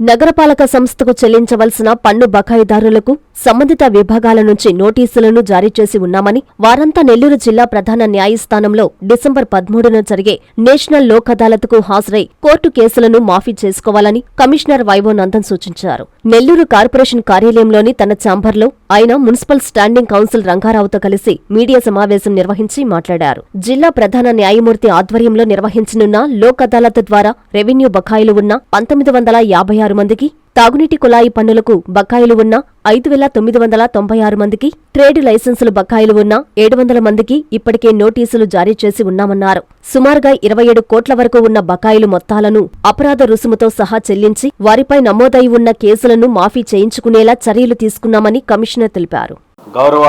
నగరపాలక సంస్థకు చెల్లించవలసిన పన్ను బకాయిదారులకు సంబంధిత విభాగాల నుంచి నోటీసులను జారీ చేసి ఉన్నామని వారంతా నెల్లూరు జిల్లా ప్రధాన న్యాయస్థానంలో డిసెంబర్ పదమూడున జరిగే నేషనల్ లోక్ అదాలత్కు హాజరై కోర్టు కేసులను మాఫీ చేసుకోవాలని కమిషనర్ వైవో నందన్ సూచించారు. నెల్లూరు కార్పొరేషన్ కార్యాలయంలోని తన ఛాంబర్లో ఆయన మున్సిపల్ స్టాండింగ్ కౌన్సిల్ రంగారావుతో కలిసి మీడియా సమావేశం నిర్వహించి మాట్లాడారు. జిల్లా ప్రధాన న్యాయమూర్తి ఆధ్వర్యంలో నిర్వహించనున్న లోక్ అదాలత్ ద్వారా రెవెన్యూ బకాయిలు ఉన్న పంతొమ్మిది వందల యాభై ఆరు మందికి తాగునీటి కుళాయి పన్నులకు బకాయిలు ఉన్న ఐదు వేల తొమ్మిది వందల తొంభై ఆరు మందికి ట్రేడ్ లైసెన్సులు బకాయిలు ఉన్న ఏడు వందల మందికి ఇప్పటికే నోటీసులు జారీ చేసి ఉన్నామన్నారు. సుమారుగా ఇరవై ఏడు కోట్ల వరకు ఉన్న బకాయిలు మొత్తాలను అపరాధ రుసుముతో సహా చెల్లించి వారిపై నమోదై ఉన్న కేసులను మాఫీ చేయించుకునేలా చర్యలు తీసుకున్నామని కమిషనర్ తెలిపారు. గౌరవ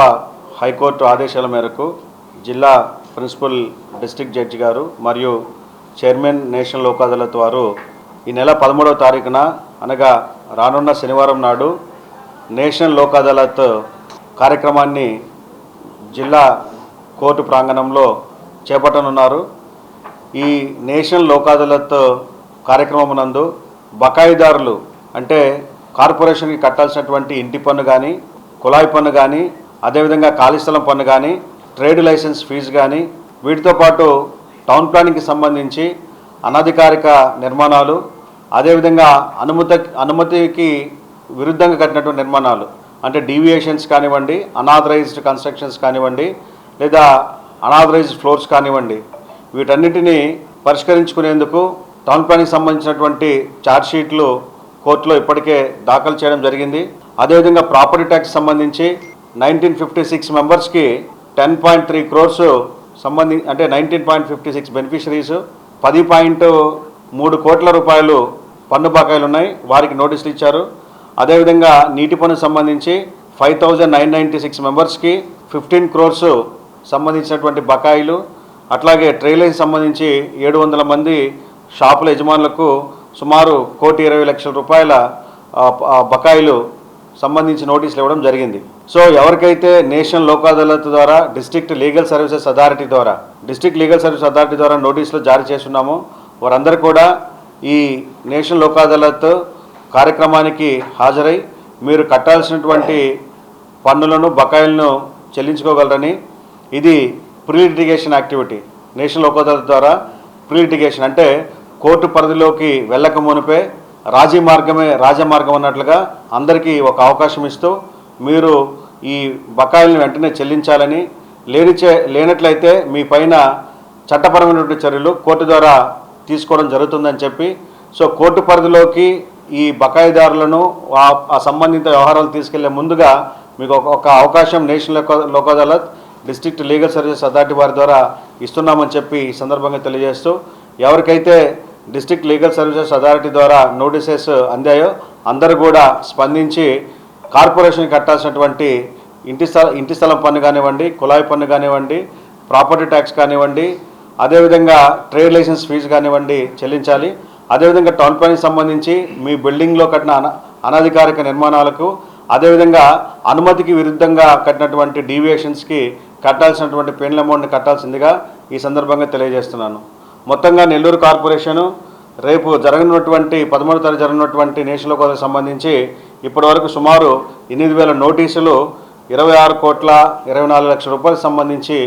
హైకోర్టు ఆదేశాల మేరకు జిల్లా ప్రిన్సిపల్ డిస్ట్రిక్ట్ జడ్జి గారు మరియు చైర్మన్ నేషనల్ లోక్ అదాలత్ వారు ఈ నెల పదమూడవ తారీఖున అనగా రానున్న శనివారం నాడు నేషనల్ లోక్ అదాలత్ కార్యక్రమాన్ని జిల్లా కోర్టు ప్రాంగణంలో చేపట్టనున్నారు. ఈ నేషనల్ లోక్ అదాలత్ కార్యక్రమమునందు బకాయిదారులు అంటే కార్పొరేషన్కి కట్టాల్సినటువంటి ఇంటి పన్ను కానీ కుళాయి పన్ను కానీ అదేవిధంగా ఖాళీ స్థలం పన్ను కానీ ట్రేడ్ లైసెన్స్ ఫీజు కానీ వీటితో పాటు టౌన్ ప్లానింగ్కి సంబంధించి అనధికారిక నిర్మాణాలు అదేవిధంగా అనుమత అనుమతికి విరుద్ధంగా కట్టినటువంటి నిర్మాణాలు అంటే డీవియేషన్స్ కానివ్వండి అనాథరైజ్డ్ కన్స్ట్రక్షన్స్ కానివ్వండి లేదా అనాథరైజ్డ్ ఫ్లోర్స్ కానివ్వండి వీటన్నిటిని పరిష్కరించుకునేందుకు టౌన్ ప్లానింగ్ సంబంధించినటువంటి ఛార్జ్షీట్లు కోర్టులో ఇప్పటికే దాఖలు చేయడం జరిగింది. అదేవిధంగా ప్రాపర్టీ ట్యాక్స్ సంబంధించి నైన్టీన్ ఫిఫ్టీ సిక్స్ మెంబర్స్కి టెన్ పాయింట్ త్రీ క్రోర్స్ సంబంధి అంటే nineteen point fifty six beneficiaries పది పాయింట్ మూడు కోట్ల రూపాయలు పన్ను బకాయిలు ఉన్నాయి వారికి నోటీసులు ఇచ్చారు. అదేవిధంగా నీటి పన్ను సంబంధించి five thousand nine ninety six మెంబర్స్కి ఫిఫ్టీన్ క్రోర్స్ సంబంధించినటువంటి బకాయిలు అట్లాగే ట్రైలర్కి సంబంధించి ఏడు వందల మంది షాపుల యజమానులకు సుమారు కోటి ఇరవై లక్షల రూపాయల బకాయిలు సంబంధించి నోటీసులు ఇవ్వడం జరిగింది. సో ఎవరికైతే నేషనల్ లోక్ అదాలత్ ద్వారా డిస్ట్రిక్ట్ లీగల్ సర్వీసెస్ అథారిటీ ద్వారా డిస్ట్రిక్ట్ లీగల్ సర్వీస్ అథారిటీ ద్వారా నోటీసులు జారీ చేస్తున్నామో వారందరూ కూడా ఈ నేషనల్ లోక్ అదాలత్ కార్యక్రమానికి హాజరై మీరు కట్టాల్సినటువంటి పన్నులను బకాయిలను చెల్లించుకోగలరని. ఇది pre litigation activity. National Lok Adalat ద్వారా ప్రీ లిటిగేషన్ అంటే కోర్టు పరిధిలోకి వెళ్ళక మునిపే రాజీ మార్గమే రాజమార్గం అన్నట్లుగా అందరికీ ఒక అవకాశం ఇస్తూ మీరు ఈ బకాయిలను వెంటనే చెల్లించాలని లేని చే- లేనట్లయితే మీ పైన చట్టపరమైనటువంటి చర్యలు కోర్టు ద్వారా తీసుకోవడం జరుగుతుందని చెప్పి సో కోర్టు పరిధిలోకి ఈ బకాయిదారులను ఆ- సంబంధిత వ్యవహారాలు తీసుకెళ్ళే ముందుగా మీకు ఒక అవకాశం national Lok Adalat district legal services authority వారి ద్వారా ఇస్తున్నామని చెప్పి ఈ సందర్భంగా తెలియజేస్తూ ఎవరికైతే డిస్ట్రిక్ట్ లీగల్ సర్వీసెస్ అథారిటీ ద్వారా నోటీసెస్ అందాయో అందరూ కూడా స్పందించి కార్పొరేషన్ కట్టాల్సినటువంటి ఇంటి స్థల ఇంటి స్థలం పన్ను కానివ్వండి కుళాయి పన్ను కానివ్వండి ప్రాపర్టీ ట్యాక్స్ కానివ్వండి అదేవిధంగా ట్రేడ్ లైసెన్స్ ఫీజు కానివ్వండి చెల్లించాలి. అదేవిధంగా టౌన్ ప్లానింగ్ సంబంధించి మీ బిల్డింగ్లో కట్టిన అన అనధికారిక నిర్మాణాలకు అదేవిధంగా అనుమతికి విరుద్ధంగా కట్టినటువంటి డీవియేషన్స్కి కట్టాల్సినటువంటి పెన్ల అమౌంట్ని కట్టాల్సిందిగా ఈ సందర్భంగా తెలియజేస్తున్నాను. మొత్తంగా నెల్లూరు కార్పొరేషను రేపు జరగనున్నటువంటి పదమూడు తారీఖు జరగనున్నటువంటి నేషనల్ కోదకు సంబంధించి ఇప్పటివరకు సుమారు ఎనిమిది వేల నోటీసులు ఇరవై ఆరు కోట్ల ఇరవై నాలుగు లక్షల రూపాయలకు సంబంధించి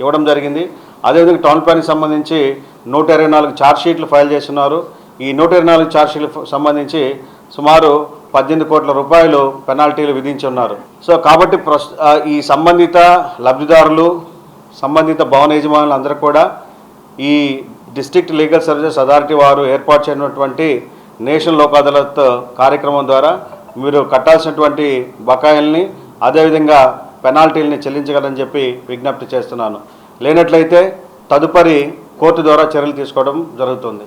ఇవ్వడం జరిగింది. అదేవిధంగా టౌన్ ప్లాన్కి సంబంధించి నూట ఇరవై నాలుగు ఛార్జ్షీట్లు ఫైల్ చేస్తున్నారు. ఈ నూట ఇరవై నాలుగు ఛార్జ్షీట్లు సంబంధించి సుమారు పద్దెనిమిది కోట్ల రూపాయలు పెనాల్టీలు విధించి ఉన్నారు. సో కాబట్టి ఈ సంబంధిత లబ్ధిదారులు సంబంధిత భవన యజమానులు అందరూ కూడా ఈ డిస్ట్రిక్ట్ లీగల్ సర్వీసెస్ అథారిటీ వారు ఏర్పాటు చేయనటువంటి నేషనల్ లోక్ అదాలత్ కార్యక్రమం ద్వారా మీరు కట్టాల్సినటువంటి బకాయిల్ని అదేవిధంగా పెనాల్టీల్ని చెల్లించగలని చెప్పి విజ్ఞప్తి చేస్తున్నాను. లేనట్లయితే తదుపరి కోర్టు ద్వారా చర్యలు తీసుకోవడం జరుగుతుంది.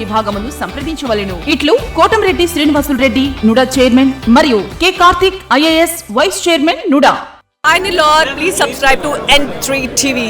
విభాగమును సంప్రదించవలెను. ఇట్లు కోటంరెడ్డి శ్రీనివాసులు రెడ్డి నుడా చైర్మన్ మరియు K Karthik IAS vice chairman NUDA. Hi Nilor, please subscribe to N3 TV